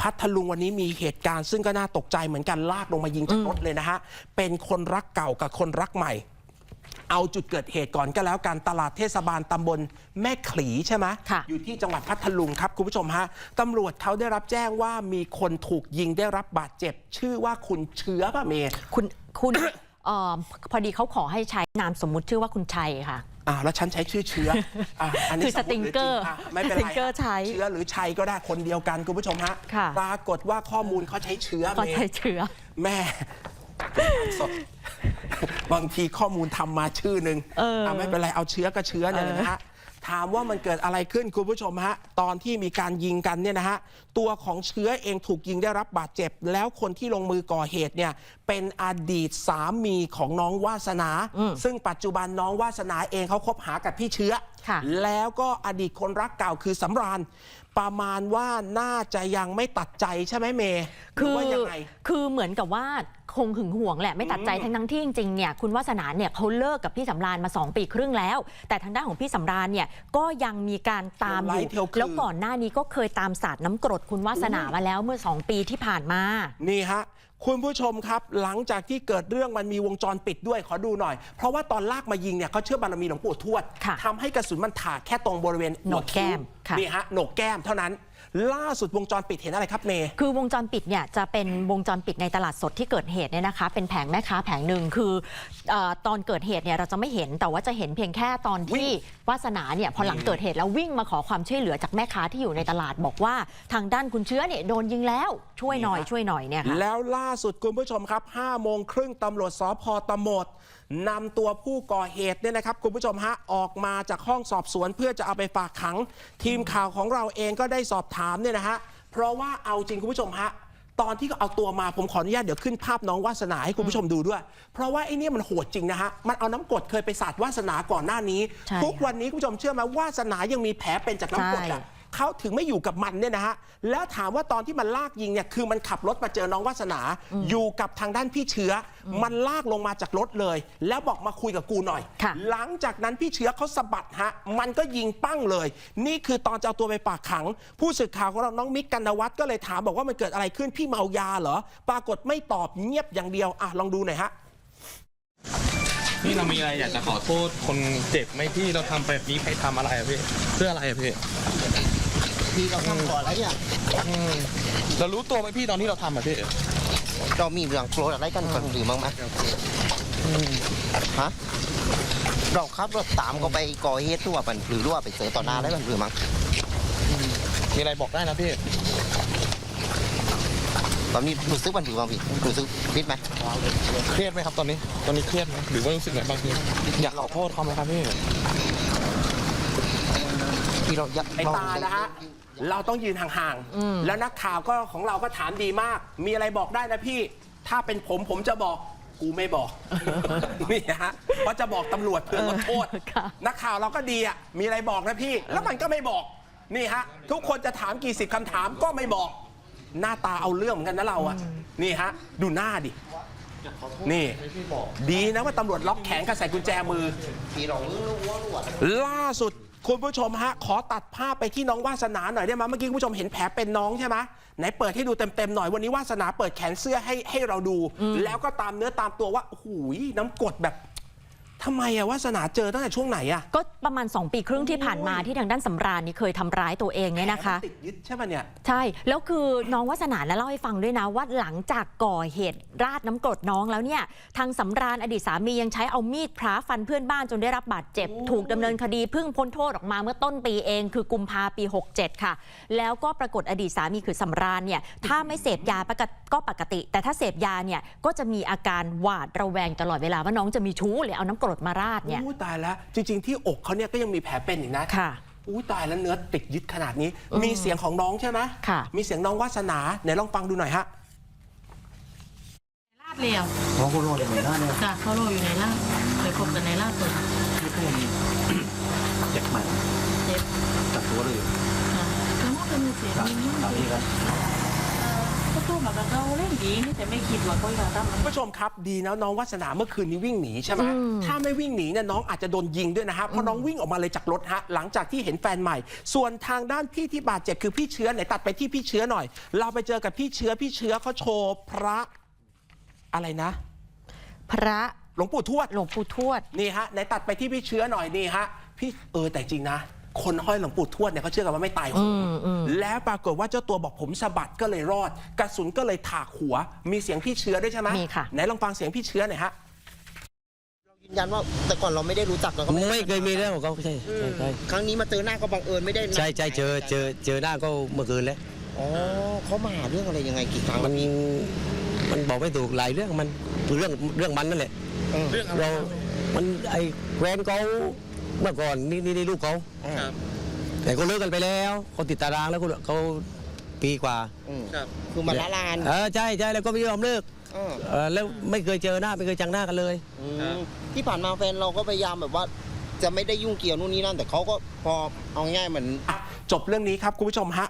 พัทลุงวันนี้มีเหตุการณ์ซึ่งก็น่าตกใจเหมือนกันลากลงมายิงจากรถเลยนะฮะ เป็นคนรักเก่ากับคนรักใหม่ เอาจุดเกิดเหตุก่อนก็แล้วกันตลาดเทศบาลตำบลแม่ขลีใช่ไหมค่ะอยู่ที่จังหวัดพัทลุงครับคุณผู้ชมฮะตำรวจเขาได้รับแจ้งว่ามีคนถูกยิงได้รับบาดเจ็บ ชื่อว่าคุณเชื้อป่ะเมย์คุณคุณเอ่อพอดีเขาขอให้ใช้นามสมมุติชื่อว่าคุณชัยค่ะ อ่าแล้วฉันใช้ชื่อเชื้ออะอันนี้คือมมุติหสติงเกอร์จงะไม่เป็นไรสติงเกอร์ใช้เชื้อหรือชัยก็ได้คนเดียวกันคุณผู้ชมฮะค่ะ ปรากฏว่าข้อมูลเขาใช้เชื้อก็เมย์ ใช้เชื้อ แม่สด บางทีข้อมูลทำมาชื่อหนึ่งเออะไม่เป็นไรเอาเชื้อก็เชื้อเนี่ยเออนะฮะ ถามว่ามันเกิดอะไรขึ้นคุณผู้ชมฮะ ตอนที่มีการยิงกันเนี่ยนะฮะ ตัวของเชื้อเองถูกยิงได้รับบาดเจ็บ แล้วคนที่ลงมือก่อเหตุเนี่ย เป็นอดีตสามีของน้องวาสนา ซึ่งปัจจุบันน้องวาสนาเองเขาคบหากับพี่เชื้อค่ะแล้วก็อดีตคนรักเก่าคือสำราญประมาณว่าน่าจะยังไม่ตัดใจใช่ไหมเมย์หรืคือว่ายังไง คือเหมือนกับว่า คงหึงหวงแหละไม่ตัดใจทั้งทั้งๆที่จริงๆเนี่ยคุณวาสนาเนี่ยเขาเลิกกับพี่สำราญมา 2 ปีครึ่งแล้ว แต่ทางด้านของพี่สำราญเนี่ยก็ยังมีการตามอเที่ยวไล่ยู่เที่ยวคืนแล้วก่อนหน้านี้ก็เคยตามสาดน้ำกรดคุณวาสนามาแล้วเมื่อ 2 ปีที่ผ่านมา นี่ฮะคุณผู้ชมครับ หลังจากที่เกิดเรื่องมันมีวงจรปิดด้วยขอดูหน่อย เพราะว่าตอนลากมายิงเนี่ยเขาเชื่อบารมีหลวงปู่ทวดค่ะทำให้กระสุนมันถากแค่ตรงบริเวณโหนกแก้มค่ะนี่ฮะโหนกแก้มเท่านั้น ล่าสุดวงจรปิดเห็นอะไรครับเมย์คือวงจรปิดเนี่ยจะเป็นวงจรปิดในตลาดสดที่เกิดเหตุเนี่ยนะคะ เป็นแผงแม่ค้าแผงหนึ่งคือเออตอนเกิดเหตุเนี่ยเราจะไม่เห็นแต่ว่าจะเห็นเพียงแค่ตอนที่วาสนาเนี่ยพอหลังเกิดเหตุแล้ววิ่งมาขอความช่วยเหลือจากแม่ค้าที่อยู่ในตลาดบอกว่า ทางด้านคุณเชื้อเนี่ยโดนยิงแล้วช่วยหน่อยนี่ฮะช่วยหน่อยเนี่ยค่ะแล้วล่าสุดคุณผู้ชมครับ5โมงครึ่งตำรวจสพตะโหมด นำตัวผู้ก่อเหตุเนี่ยนะครับ คุณผู้ชมฮะออกมาจากห้องสอบสวนเพื่อจะเอาไปฝากขัง ทีมข่าวของเราเองก็ได้สอบถามเนี่ยนะฮะเพราะว่าเอาจริงคุณผู้ชมฮะตอนที่เอาตัวมาผมขออนุญาตเดี๋ยวขึ้นภาพน้องวาสนาให้คุณผู้ชมดูด้วย เพราะว่าไอ้เนี่ยมันโหดจริงนะฮะ มันเอาน้ำกรดเคยไปสาดวาสนาก่อนหน้านี้ใช่ทุกวันนี้คุณผู้ชมเชื่อไหมวาสนายังมีแผลเป็นจากน้ำกรดอะใช่ เขาถึงไม่อยู่กับมันเนี่ยนะฮะแล้วถามว่าตอนที่มันลากยิงเนี่ยคือมันขับรถมาเจอน้องวาสนา อยู่กับทางด้านพี่เชื้ออมันลากลงมาจากรถเลย แล้วบอกมาคุยกับกูหน่อยค่ะหลังจากนั้นพี่เชื้อเขาสะบัดฮะมันก็ยิงปั้งเลย นี่คือตอนจะเอาตัวไปฝากขัง ผู้สื่อข่าวของเราน้องมิกกันนวัฒน์ก็เลยถามบอกว่ามันเกิดอะไรขึ้นพี่เมายาเหรอปรากฏไม่ตอบเงียบอย่างเดียวอะลองดูหน่อยฮะพี่เรามีอะไรอยากจะขอโทษคนเจ็บไหมพี่เราทำแบบนี้ใครทำอะไรอะพี่เพื่ออะไรอะพี่ พี่เราทำก่อนแล้วเนี่ยอืมเรารู้ตัวไหมพี่ตอนที่เราทำอะพี่เรามีเรื่องโกรธอะไรกันก่อนหรือมั้งไหมฮะเราขับรถตามเขาไปก่อเหตุทั่วมันหรือว่าไปเจอต่อหน้าได้มันหรือมั้งมีอะไรบอกได้นะพี่ตอนนี้รู้สึกมันหรือมั้งพี่รู้สึกคิดไหมเครียดไหมครับตอนนี้ ตอนนี้เครียดไหมหรือว่ารู้สึกไงบ้างพี่อยากขอโทษเขาไหมครับพี่พี่เรายักไอ้ตานะฮะ เราต้องยืนห่างๆ แล้วนักข่าวก็ของเราก็ถามดีมาก มีอะไรบอกได้นะพี่ ถ้าเป็นผมผมจะบอกกูไม่บอก นี่ฮะเพราะจะบอกตำรวจเพื่อลดโทษเออค่ะนักข่าวเราก็ดีอะ มีอะไรบอกนะพี่ แล้วมันก็ไม่บอก นี่ฮะ ทุกคนจะถามกี่สิบคำถามก็ไม่บอก หน้าตาเอาเรื่องเหมือนกันนะเราอะ นี่ฮะ ดูหน้าดิ นี่ ดีนะว่าตำรวจล็อกแขนกับใส่กุญแจมือพี่เรารู้ว่ารู้ว่าล่าสุด คุณผู้ชมฮะ ขอตัดภาพไปที่น้องวาสนาหน่อยได้ไหมเมื่อกี้คุณผู้ชมเห็นแผลเป็นน้องใช่ไหมไหนเปิดให้ดูเต็มๆหน่อยวันนี้วาสนาเปิดแขนเสื้อให้ให้เราดู แล้วก็ตามเนื้อตามตัวว่าโอ้โหูยน้ำกรดแบบ ทำไมอะวาสนาเจอตั้งแต่ช่วงไหนอะก็ประมาณ 2 ปีครึ่งที่ผ่านมาที่ทางด้านสำราญนี่เคยทำร้ายตัวเองเนี่ยนะคะแผลมัติดยึดใช่ปะเนี่ย ใช่ แล้วคือน้องวาสนานะเล่าให้ฟังด้วยนะว่าหลังจากก่อเหตุราดน้ำกรดน้องแล้วเนี่ย ทางสำราญอดีตสามียังใช้เอามีดพระฟันเพื่อนบ้านจนได้รับบาดเจ็บถูกดำเนินคดีเพิ่งพ้นโทษออกมาเมื่อต้นปีเอง คือกุมภาปี 67 ค่ะ แล้วก็ปรากฏอดีตสามีคือสำราญเนี่ยถ้าไม่เสพยาปกติก็ปกติ แต่ถ้าเสพยาเนี่ยก็จะมีอาการหวาดระแวงตลอดเวลาว่าน้องจะมีชู้หรือเอาน้ำกรดมาราดเนี่ยอู้ตายแล้ว จริง ๆ ที่อกเขาเนี่ยก็ยังมีแผลเป็นอีกนะค่ะอู้ตายแล้วเนื้อติดยึดขนาดนี้ มีเสียงของน้องใช่ไหมค่ะ มีเสียงน้องวาสนาไหนลองฟังดูหน่อยฮะลาดเรียวน้องก็รอดอย่างไรได้เนี่ยจ้ะเขาโรยอยู่ในลาดไปคบกันในลาดตัวไม่เคยมีเจ็บใหม่เจ็บจับตัวเลยจ้ะแล้วมันเป็นเสียงค รับมีครับพี่ครับก็ตู้หมากับเขาเล่นดีนี่แต่ไม่คิดว่าเขาจะทำคุณผู้ชมครับดีนะน้องวัฒนาเมื่อคืนนี้วิ่งหนีใช่ไหมอืมถ้าไม่วิ่งหนีเนี่ยน้องอาจจะโดนยิงด้วยนะฮะเพราะน้องวิ่งออกมาเลยจากรถฮะหลังจากที่เห็นแฟนใหม่ ส่วนทางด้านพี่ที่บาดเจ็บคือพี่เชื้อไหนตัดไปที่พี่เชื้อหน่อย เราไปเจอกับพี่เชื้อพี่เชื้อเขาโชว์พระอะไรนะ พระหลวงปู่ทวด หลวงปู่ทวด นี่ฮะไหนตัดไปที่พี่เชื้อหน่อยนี่ฮะพี่เออแต่จริงนะ คนห้อยหลวงปู่ทวดเนี่ยเขาเชื่อกันว่าไม่ตายโหงอืมอืมแล้วปรากฏว่าเจ้าตัวบอกผมสะบัดก็เลยรอด กระสุนก็เลยถากหัว มีเสียงพี่เชื้อด้วยใช่ไหมมีค่ะ ไหนลองฟังเสียงพี่เชื้อหน่อยฮะ ยืนยันว่าแต่ก่อนเราไม่ได้รู้จักเราก็ไม่เคยมีเรื่องของเขาใช่ใช่ใช่ครั้งนี้มาเจอหน้าก็บังเอิญไม่ได้นัดใช่ใช่เจอเจอเจอหน้าก็เมื่อคืนแล้วอ๋อเขามาหาเรื่องอะไรยังไงกี่ครั้งมันมันบอกไม่ถูกหลายเรื่องมันเรื่องเรื่องมันนั่นแหละ เออเรา มันไอ้แควนเขา เมื่อก่อนนี่นี่นี่ลูกเขา ครับ แต่เขาเลิกกันไปแล้วเขาติดตารางแล้วเขาเขาปีกว่าอืมครับ คือมาละลานเออใช่ใช่แล้วก็ไม่ยอมเลิกเออเออแล้วไม่เคยเจอหน้าไม่เคยจังหน้ากันเลย อืมที่ผ่านมาแฟนเราก็พยายามแบบว่า จะไม่ได้ยุ่งเกี่ยวนู่นนี่นั่นแต่เขาก็พอเอาง่ายๆเหมือน จบเรื่องนี้ครับคุณผู้ชมฮะ